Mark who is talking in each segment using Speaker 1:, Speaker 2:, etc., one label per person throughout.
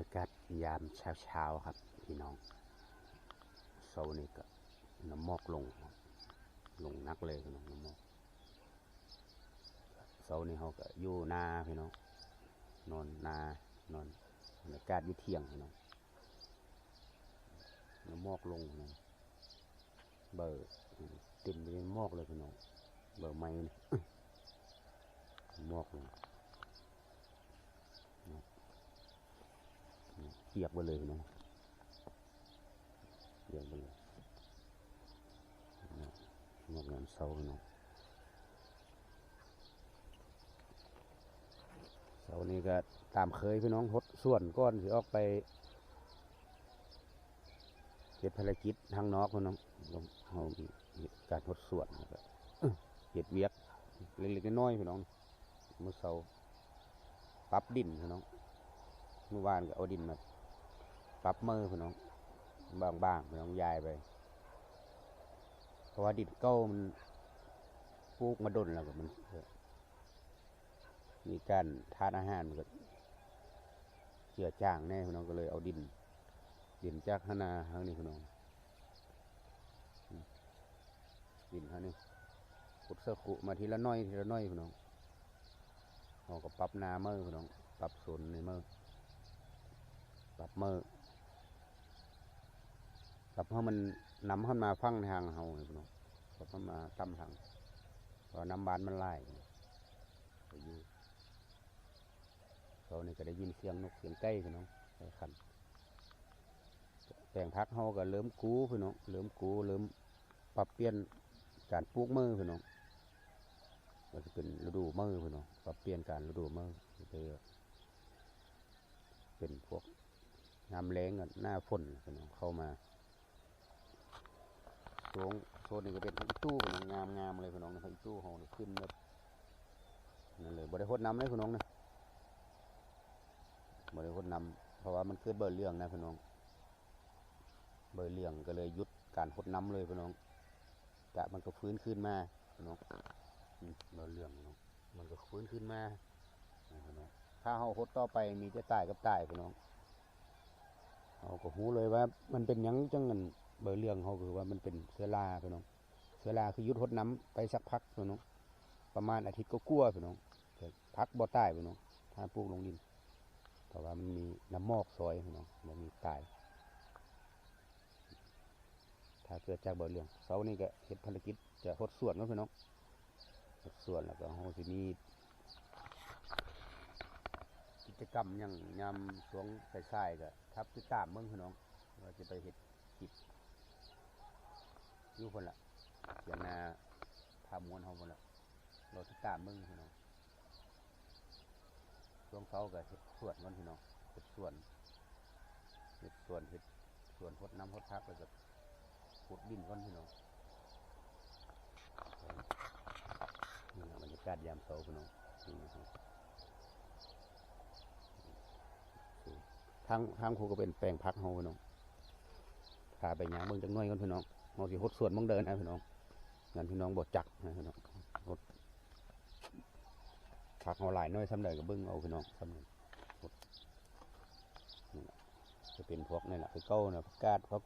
Speaker 1: ยากาศยามเช้าเช้าๆครับ พี่น้องเสาร์นี้ก็น้ำมอกลง ลงนักเลยพี่น้องน้ำมอกเสาร์นี้เขาก็อยู่นาพี่น้องนอนนานอนบรรยากาศอยู่เที่ยงพี่น้องน้ำมอกลงพี่น้องเบอร์เต็มไปด้วยมอกเลยพี่น้องเบอร์ไม้นี่หมอกลง เปียกไปเลยพี่น้องเปียกไปเลยงอกงามเศร้าพี่น้องเสาร์นี้ก็ตามเคยพี่น้องหดส่วนก้อนสิออกไปเก็บภารกิจทางนอกพี่น้องเราการหดส่วนก็เก็บเวียกเล็กๆน้อยๆพี่น้องเมื่อเสาร์ปรับดินพี่น้องเมื่อวานก็เอาดินมา ปรับมือพี่น้องบางๆพี่น้องยายไป เพราะว่าดินเก้ามันปลูกมาดนแล้วก็มัน มีการทานอาหารมันก็เจือจางแน่พี่น้องก็เลยเอาดิน ดินจากขนาทางนี้พี่น้องดินทางนี้ขุดเสอขุมาทีละน้อยทีละน้อยพี่น้องเราก็ปรับนาเมื่อพี่น้องปรับโซนในเมื่อปรับเมื่อ ปรับให้มันนำขึ้นมาฟังทางเฮาเนี่ยพี่น้องปรับให้มาตั้มทางพราะน้ำบานมันไล่ไปอยู่เขานี่ก็ได้ยินเสียงนกเสียงไก่พี่น้องไปขันแปลงพักเฮาก็เริ่มกู้พี่น้องเริ่มกู้เริ่มปรับเปลี่ยนการปลูกมือพี่น้องก็จะเป็นฤดูมือพี่น้องปรับเปลี่ยนการฤดูมือไปเป็นพวกน้ำแรงกับหน้าฝนพี่น้องเข้ามา โซนโซนนี้ก็เป็นอีตู้พี่น้องงามงามเลยพี่น้องนะอีตู้เขาขึ้นแบบนั่นเลยบริโภคน้ำเลยพี่น้องนะบริโภคน้ำเพราะว่ามันเกิดเบอร์เรื่องนะพี่น้อง เบอร์เรื่องก็เลยหยุดการหดน้ำเลยพี่น้องกะมันก็ฟื้นขึ้นมาพี่น้องเบอร์เรื่องพี่น้องมันก็ฟื้นขึ้นมาพี่น้องถ้าเขาหดต่อไปมีจะตายกับตายพี่น้องเขาก็หูเลยว่า มันเป็นยังจังเงิน เบอร์เรื่องเขาคือว่ามันเป็นเสือราพี่น้องเสือราคือยุดหดน้ำไปสักพักพี่น้องประมาณอาทิตย์ก็กลัวพี่น้องพักบ่อใต้พี่น้องถ้าปลูกลงดินเพราะว่ามันมีน้ำมอกซอยพี่น้องมันมีตาย ถ้าเกิดจากเบอร์เรื่องเสานี้ก็เฮ็ดภารกิจจะหดส่วนนะพี่น้องหดส่วนแล้วก็เขาสิมีกิจกรรมอย่างยามช่วงสายๆก็ทับติดตามเมืองพี่น้อง ว่าจะไปเห็ดกิจ อยู่คนละเสียงนาพามวนเขาคนละเราติดตามมืองพี่น้องช่วงเช้าก็เห็ดส่วนกันพี่น้องเห็ดส่วนเห็ดส่วนเห็ดส่วนพดน้ำพดพักแล้วก็ขุดดินกันพี่น้องนี่แหละบรรยากาศยามเช้าพี่น้องนี่นะครับทางทางครูก็เป็นแปลงพักเฮาพี่น้องพาไปหยังเบิ่งจังน้อยก่อนพี่น้อง เฮาสิหดส่วนมึงเดินนะพี่น้องงั้นพี่น้องบ่จักนะพี่น้องหดพักเฮาหลายน้อยซ้ำใดก็เบิ่งเอาพี่น้องซ้ำนั้นหดนี่ล่ะจะเป็นพวกนี่แหละคือเก้านะผักกาดพวก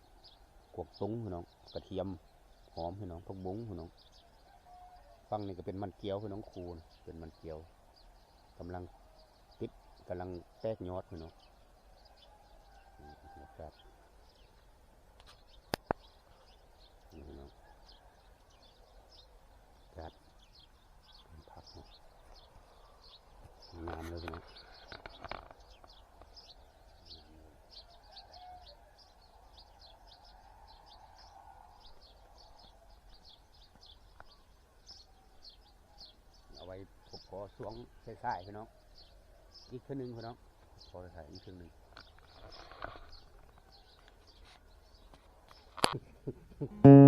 Speaker 1: กวกตุ้งพี่น้องกระเทียมหอมพี่น้องพวกบุ้งพี่น้องฟังนี่ก็เป็นมันเกี๊ยวพี่น้องคูนเป็นมันเกี๊ยวกำลังติดกำลังแตกยอดพี่น้อง งามเลยนะเอาไว้ผมขอสวงใส่ๆพี่น้องอีกขึ้นหนึ่งพี่น้องขอใส่อีกขึ้น
Speaker 2: หนึ่งอื
Speaker 1: ม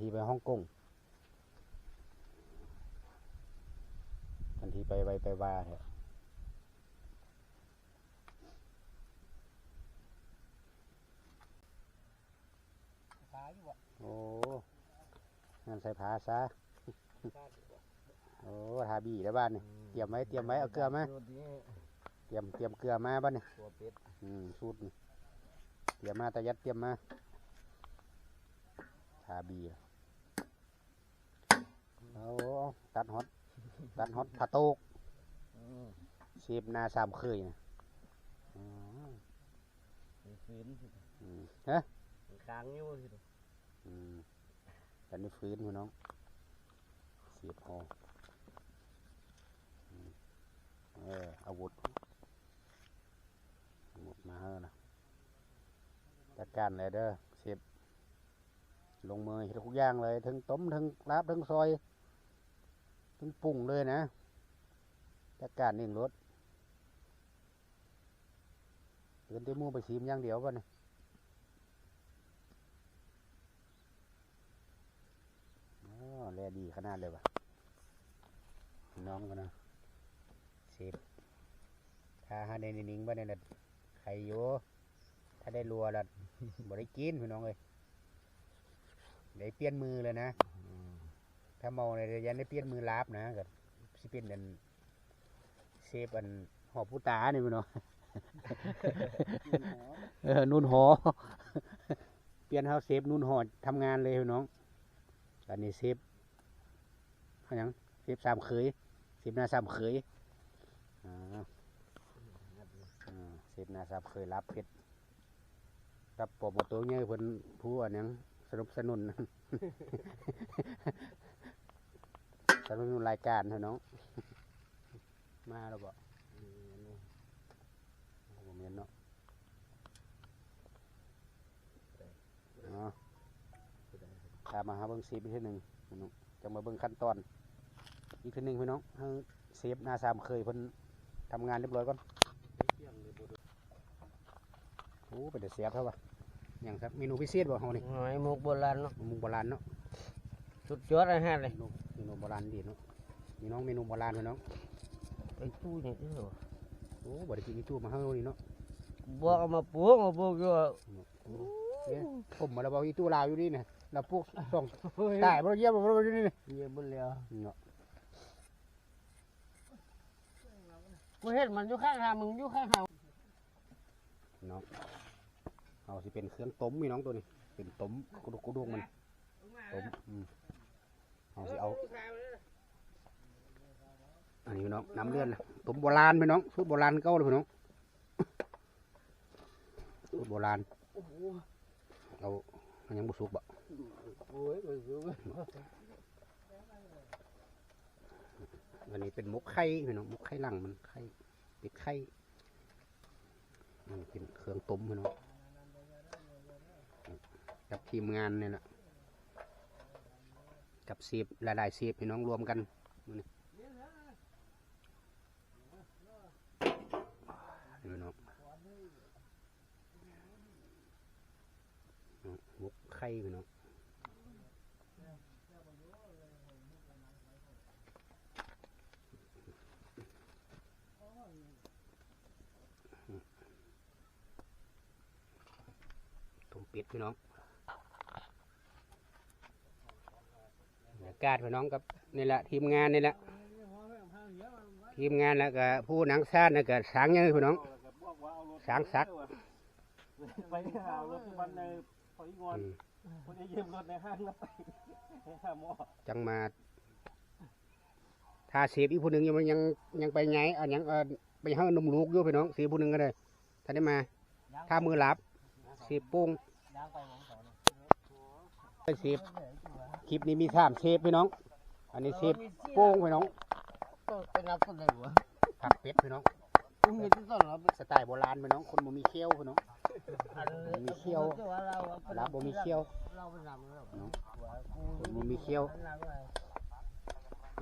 Speaker 1: ทันทีไปฮ่องกงทันทีไปไปไปว่าเถอะ
Speaker 2: ขายอยู่บ่
Speaker 1: โอ้งานใส่ผ้าซะ
Speaker 2: ขายอยู่บ่
Speaker 1: โอ้ทาบีได้บ้านนี่เตรียมไว้เตรียมไว้เอาเกลือมา
Speaker 2: สูตรนี้
Speaker 1: เตรียมเตรียมเกลือมาบ้านนี่
Speaker 2: ตัวเป็ด
Speaker 1: อืมสูตรนี่เตรียมมาแต่ยัดเตรียมมาทาบี เอาตัดฮอตตัดฮอตทาโตก
Speaker 2: อืม
Speaker 1: ชีบหนาสามเคยนะอ๋อ
Speaker 2: มีฟื้นสิ
Speaker 1: อืมฮะ
Speaker 2: มีค้างอยู่สิ
Speaker 1: อืมแต่นี่ฟื้นพี่น้องเสียบคออืมเอออาวุธอาวุธมาเฮอนะจัดการเลยเด้อเสียบลงมือเฮ็ดทุกอย่างเลยทั้งต้มทั้งลาบทั้งซอย ทั้งปรุงเลยนะจัดการนิ่งรถเตือนเต้หมูไปซีมอย่างเดียวก่อนนะอ๋อแลดีขนาดเลยว่ะน้องกันนะเซฟถ้าหาในนิ่งบ้านนี่ละใครอยู่ถ้าได้รัวละบ่ได้กินพี่น้องเลยได้เปลี่ยนมือเลยนะ ถ้าเมาในระยะได้เปลี่ยนมือลาบนะก็สิเป็นอันเซฟอันหอบผู้ตานี่พี่น้องเออนุ่นหอ เปลี่ยนเฮาเซฟนุ่นหอทำงานเลยพี่น้องอันนี้เซฟเขาหยังเซฟสามเคยเซฟหน้าสามเคยอ่าอ่าเซฟหน้าสามเคยรับเพชรรับปอบตัวเงี้ยเพิ่นผู้อันหยังสนับสนุน สนับสนุนรายการเถอะน้อง มาแล้วบ่ผมเห็นเนาะเนาะตามมาหาเบิ้งซีฟอีกทีหนึ่งพี่น้องจะมาเบิ้งขั้นตอน อีกทีหนึ่งพี่น้องให้เซฟหน้าสามเคยเพิ่นทำงานเรียบร้อยก่อนโอ้เป็นแต่เสียบเท่าปะอย่างครับเมนูพิเศษบ่เฮานี่
Speaker 2: หอยมุกโบราณเนาะ
Speaker 1: เมนูโบราณเนาะ
Speaker 2: สุดยอดอาหารเลย
Speaker 1: เมนูเมนูโบราณดีเนาะพี่น้องเมนูโบราณพี่น้อง
Speaker 2: ไอ้ตู้นี่เด้อ
Speaker 1: โอ้บ่ได้กินอีตู้มาเฮานี่เนาะ
Speaker 2: บอกเอามาปลูกมาปลูกอยู่ว่า
Speaker 1: เนี่ยผมมาแล้วบอกอีตู้ลาวอยู่นี่นะเราพวกส่องตายบ่เยี่ยมบ่บ่อยู่นี่นี่
Speaker 2: เยี่ยมบนแล้ว
Speaker 1: เนาะ
Speaker 2: กูเห็นมันอยู่ข้างทางมึงอยู่ข้างทาง
Speaker 1: เนาะเอาสิเป็นเครื่องต้มพี่น้องตัวนี้เป็นต้มกุดุกกุดุกมันต้มอืมเอาสิเอา อั นี่พี่น้องน้ำเลื่อนนะต้มโบราณพี่น้องสูตรโบราณเก่าเลยพี่น้องสูตรโบราณเอาอันยังบุสุกบ่
Speaker 2: อั
Speaker 1: นนี้เป็นหมกไข่พี่น้องหมกไข่หลังมันไข่เป็ดไข่มันเป็นเครื่องต้มพี่น้องกับทีมงานเนี่ยแหละกับเสียบหลายๆเสียบพี่น้องรวมกันนี้ นี่พี่น้องหมกไข่พี่น้องต้มป็ดพี่น้องบรรยากาศพี่น้องกับนี่แหละทีมงานนี่แหละ ทีมงานแล้วก็ผู้หนังซานแล้วก็สางยังพี่น้อง สางสัก
Speaker 3: ไปหารถทุกวันในพออีงอน
Speaker 1: อืม
Speaker 3: คนจะยืมรถในห้างแล้วไปหาหมอ
Speaker 1: จังมาถ้าเสียบอีกผู้หนึ่งยังยังยังไปไงอันยังเออไปห้างนมลูกอยู่พี่น้องเสียผู้หนึ่งก็ได้ถ้าได้มาถ้ามือหลับเสียบโป้ง
Speaker 3: ย่างไปมองสอง
Speaker 1: ไปเสียบคลิปนี้มีสามเชฟพี่น้อง อันนี้เชฟโป้งพี่น้อง
Speaker 2: เป็นนับคนเลยวะ
Speaker 1: ผักเป็ดพี่น้อง
Speaker 2: กูมีที่ต้นเหรอ
Speaker 1: สไตล์โบราณพี่น้องคนบ่มีเขี้ยวพี่น้องมีเขี้ยวลาบบ่มีเขี้ยว
Speaker 2: เราเป็นนำแล้ว
Speaker 1: เนาะคนบ่มีเขี้ยว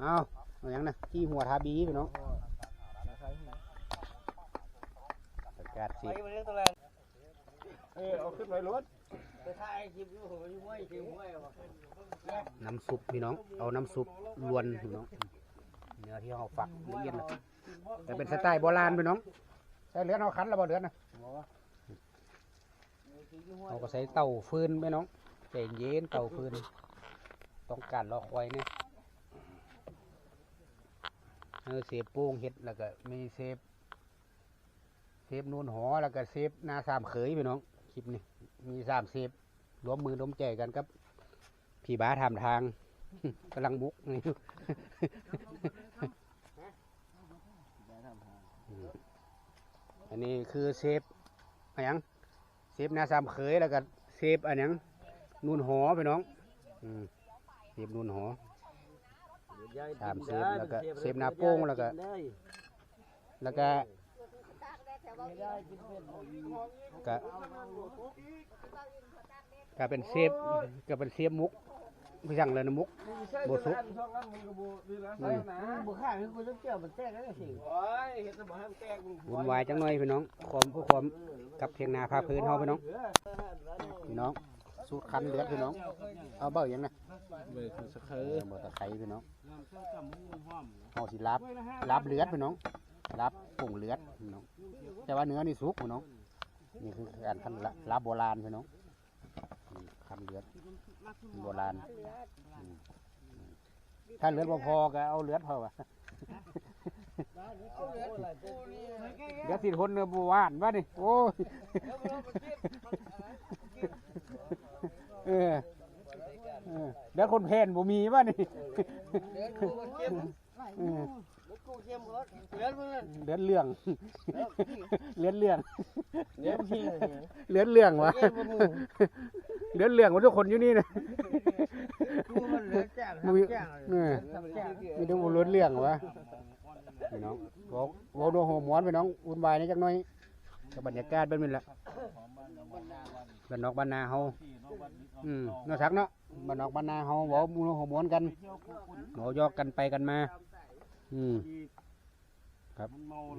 Speaker 1: เอาเอาอย่างนะที่หัวทาบีพี่น้องากาศ
Speaker 2: ไป
Speaker 1: สิ
Speaker 2: มาเรื่องตัวแรง
Speaker 3: เออเอาขึ้นไปรถ
Speaker 2: ไปถ่ายคลิปอยู่ผมอยู่ห้วยถึงห้วยว่ะ
Speaker 1: น้ำซุปพี่น้อง เอาน้ำซุปลวนพี่น้องเนื้อที่เราฝักละเอียดนะแต่เป็นสไตล์โบราณพี่น้องใส่เลือดเอาคั้นแล้วบ่เลือดนะเราก็ใส่เตาฟืนพี่น้องใจเย็นเตาฟืนต้องการรอคอยเนี่ยเออเซฟโป้งเห็ดแล้วก็มีเซฟเซฟนูนหอแล้วก็เซฟนาสามเขยพี่น้องคลิปนี้มีสามเซฟรวมมือรวมใจกันครับพี่บ้าทำทาง กำลังบุกนี่อยู่อืมอันนี้คือเซฟอะไรยังเซฟนาสามเขยแล้วก็เซฟอันยังนูนหอพี่น้องอืมเซฟนูนหอสามเซฟแล้วก็เซฟหน้าโป้งแล้วก็ แล้วก็ก็ก็เป็นเซฟก็เป็นเซฟมุก พี่สั่งเลยนะมุก บ่สุก
Speaker 3: ช่องนั้นมึงก็บ่ดีนะ
Speaker 1: อืม
Speaker 2: บุข้าคือกูต้องเกี่ยวมันแตกแล้วสิ
Speaker 3: โอ้ยเห็ดสมองแตกมึง
Speaker 1: วุ่นวายจังหน่อยพี่น้องความผู้ความกับเพียงนาพาพื้นเฮาพี่น้องพี่น้องสูตรคันเลือดพี่น้องเอาเบ้าอย่างนะ
Speaker 3: เบิกคือสักเค
Speaker 1: เอยอบ่ตะไคร้พี่น้องเฮาสิลาบลาบเลือดพี่น้องลาบผงเลือดพี่น้องแต่ว่าเนื้อนี่สุกพี่น้องนี่คือการคันละลาบโบราณพี่น้อง อืมคันเลือดโบราณอืมถ้าเลือดบ่พอก็เอาเลือดพอวะเดี๋ยวสิทนเนื้อบัวหวานว่านี่โอ้ยเออเออเดี๋ยวคนเพนบ่มีว่านี่
Speaker 2: เดือนกูเข้ม
Speaker 1: เออ
Speaker 2: กูเข้มรถเดือนมึง
Speaker 1: เลือดเรื่องเลือดเรื่อง
Speaker 2: เดือนพี่
Speaker 1: เลือดเรื่องวะ
Speaker 2: เข้มมึง
Speaker 1: เลือดเรื่องของทุกคนอยู่นี่นะ
Speaker 2: กูมันเหลือแจ้ง
Speaker 1: มึง
Speaker 2: แจ้ง
Speaker 1: เออ
Speaker 2: แจ้ง
Speaker 1: มีต้องเลือดเรื่องวะพี่น้องบอกบอกดูหัวหมอนพี่น้องอุ่นวายนี่จักหน่อยกับบรรยากาศเป็นนี่แหละบ้านนอกบ้านนาเฮาอืมเนาะสักเนาะบ้านนอกบ้านนาเฮาบอกมูหัวหมอนกันหมอยอกกันไปกันมา อืมครับ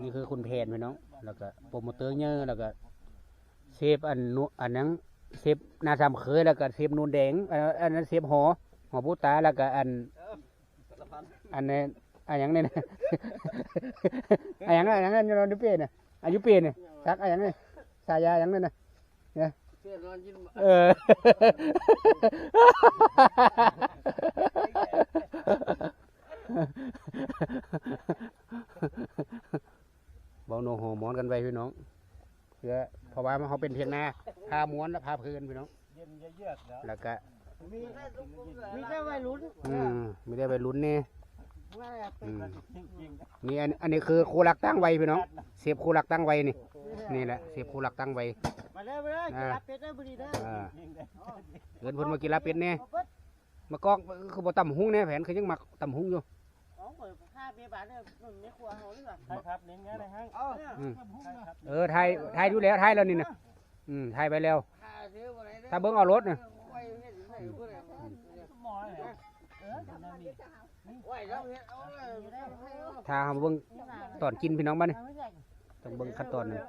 Speaker 1: นี่คือคุณเพนพี่น้อง แล้วก็โปรโมเตอร์เยอะแล้วก็เซฟอันนุอันนั้น เซฟนาซามเคยแล้วก็เซฟนูนแดงอันนั้นเซฟหอหอผู้ตาแล้วก็อัน อันนี้อันยังเนี่ยนะอันยังอันยังอันยูเปียน่ะอายุเปียน่ะซักอันยังเนี่ยสายายังเนี่ยนะ
Speaker 2: เนอนยิน
Speaker 1: เออเบาโนโหมอนกันไปพี่น้อง เพื่อเพราะว่ามันเขาเป็นเพียงหน้าพาม้วนและพาพื้นพี่น้อง
Speaker 3: เย็นเยือกแล้ว
Speaker 1: แล้วก็
Speaker 2: มีแค่มีแค่วัยรุ่น
Speaker 1: อืมไม่ได้ไปลุ้นนี่
Speaker 2: ว่า
Speaker 1: อืม
Speaker 3: จริง
Speaker 1: นี่อันอันนี้คือครูหลักตั้งไว้พี่น้องเสียบครูหลักตั้งไว้นี่นี่แหละเสียบครูหลักตั้งไว้
Speaker 2: มาเลยมาเลยจะรับเป็ดได้บุรีได้
Speaker 1: อ่า
Speaker 3: ๆจริงเลย
Speaker 1: เดินเพิ่นมากินลาบเป็ดแน่มากอกคือบ่ตำหุ้งแน่แผนคือยังมักตำหุ้งอยู่
Speaker 2: อ๋อ เปิดห้าเบียร์บาทเนี่ยมันไม่ควรเขาหรือเปล่า
Speaker 3: ใช่ครับเน้นง่ายเลยฮะ
Speaker 2: อ๋อ
Speaker 1: อืมเออไทยไทยอยู่แล้วไทยแล้วนี่นะอืมไทยไปแล้ว
Speaker 2: ห้าซื้อมาเลย
Speaker 1: ถ้าเบิ่งเอารถน่ะ
Speaker 2: ไว้เนี่ยไหนกูเลย
Speaker 3: หมอเหรอ
Speaker 2: ไว้แล้วเนี่ยเอาเลย
Speaker 1: ถ้าเอามาเบิ่งตอนกินพี่น้องบ้านนี่ต้องเบิ่งขั้นตอนหนึง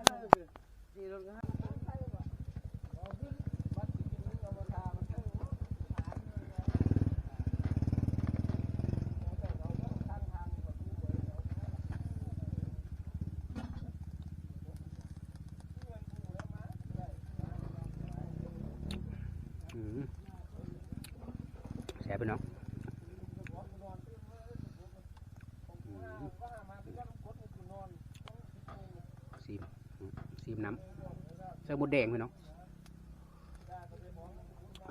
Speaker 1: อืมแซ่บ พี่น้องอืมซีมอืมซีมน้ำเสื้อหมูแดงพี่น้อง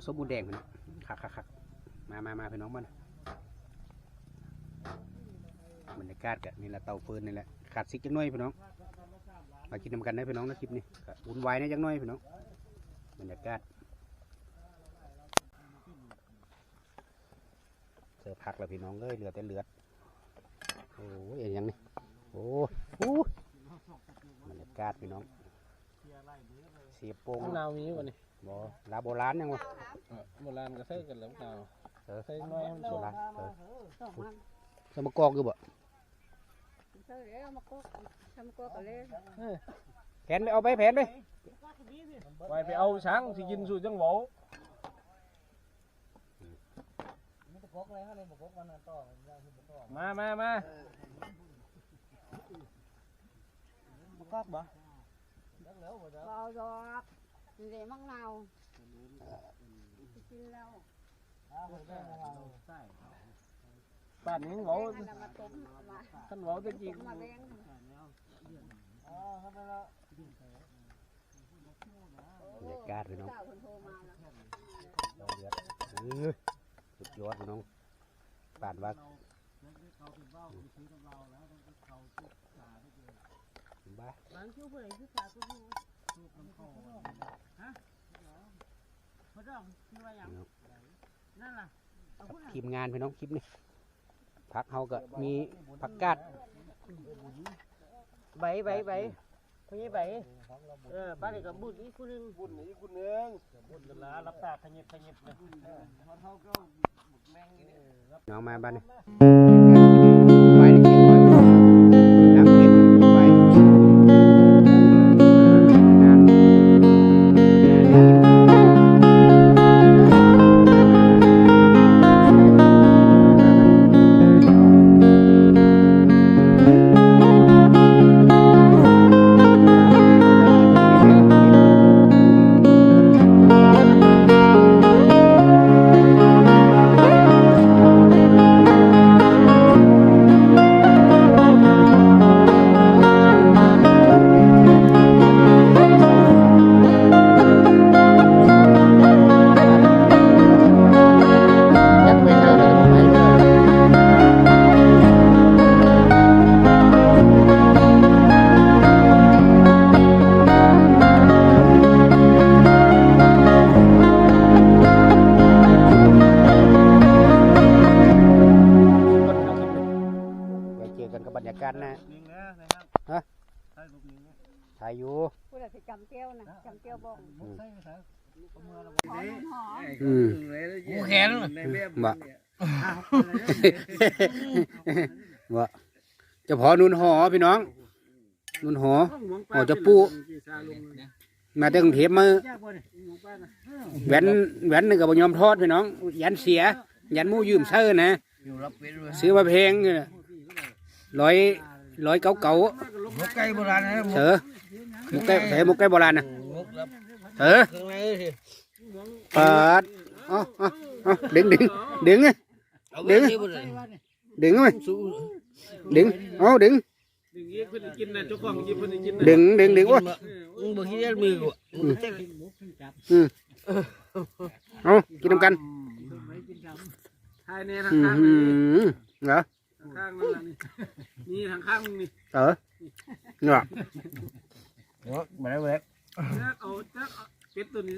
Speaker 1: ส้มหมูแดงพี่น้องคักคักคักมามามาพี่น้องมานะบรรยากาศกันนี่แหละเตาฟืนนี่แหละขาดซิกจังน้อยพี่น้องมากินนำกันได้พี่น้องนะคลิปนี้ก็วุ่นวายนะจังน้อยพี่น้องบรรยากาศเสิร์ฟผักแล้ว พี่น้องเลยเหลือแต่เลือดโอ้ยเอ็นยังนี่โอ้ยโอ้ยบรรยากาศพี่น้องเสียบโป่ง
Speaker 3: มะนาวมีวันนี้
Speaker 1: บ่ลาโบราณยังวะ
Speaker 3: โบราณก็ใส่กันแล้วมะนาว
Speaker 1: เออ
Speaker 3: ใส่น้อยมัน
Speaker 1: โบ
Speaker 3: สุก
Speaker 1: ราณเออสมกอกอยู่บ่
Speaker 4: Sao để mà có, sao mà có cả lên.
Speaker 1: แกผนไปเอาไปแผนไป
Speaker 3: ไปไปเอาช้างสิกินสู่จังหวะ มามามา
Speaker 2: bao giọt để mắc nào xin lâu
Speaker 3: ป่านนี้หวะ
Speaker 2: hay là mà tốn mà
Speaker 3: ท่านหวะตะกี้
Speaker 2: tốn mà đen
Speaker 1: บรรยากาศพี่น้อง
Speaker 2: sao còn thô mà là
Speaker 1: เราเดือดเออ สุดยอดน้องป่านวักบ้าบา
Speaker 2: งคิ้วเผยคือขาตัวนี้ลูกน้ำ
Speaker 3: คอ
Speaker 2: ฮะพอดองคือว่าอย่างนั่นล่ะ
Speaker 1: ทีมงานพี่น้องคลิปนี้ผักเฮาก็มีผักกาด
Speaker 2: ใบใบใบ bảy ờ ba này có bút ít cô nương
Speaker 3: บุญนี่คุณเนืองบุญกันละรับตาขยิบขยิบเลย
Speaker 1: น้องมาบ้านนี่ อืม
Speaker 3: กูแขน
Speaker 1: บ่บ่เจะพอนุนหอพี่น้อง นุนหออ๋อจะปูมาจากกรุงเทพมาแหวนแหวนนึงกับบยอมทอดพี่น้อง ยันเสีย ยันหมู่ยืมเซอร์นะซื้อมาเพลงนี่น่ะร้อยร้อยเก้าเก้า
Speaker 3: มุกไก่โบราณนะ
Speaker 1: เถอหมุกไก่เถอหมุกไก่โบราณนะ
Speaker 3: มุกรับ
Speaker 1: เถอ
Speaker 3: เครื่องในสิ
Speaker 1: เปิดเอ๋อาเอาดึงดึงดึงอะดึงดึงไหมดึงเอาดึง
Speaker 3: ดึงเยี่ยเพิ่นกินนะเจ้าของยิบเพิ่นกินนะ
Speaker 1: ดึงดึงดึงโอ้ย
Speaker 3: มึงบ่คิดมือกู
Speaker 1: เอากินน้ำกัน
Speaker 3: ทายเนี่ยทาง
Speaker 1: อื
Speaker 3: ข้าง
Speaker 1: ม
Speaker 3: นี่
Speaker 1: เหรอ
Speaker 3: ทางข้างนั่นนี่นี่ทางข้างนี่
Speaker 1: เออเนาะ
Speaker 3: มาแล้วเว้ยเอาจักเป็ดตัวนี้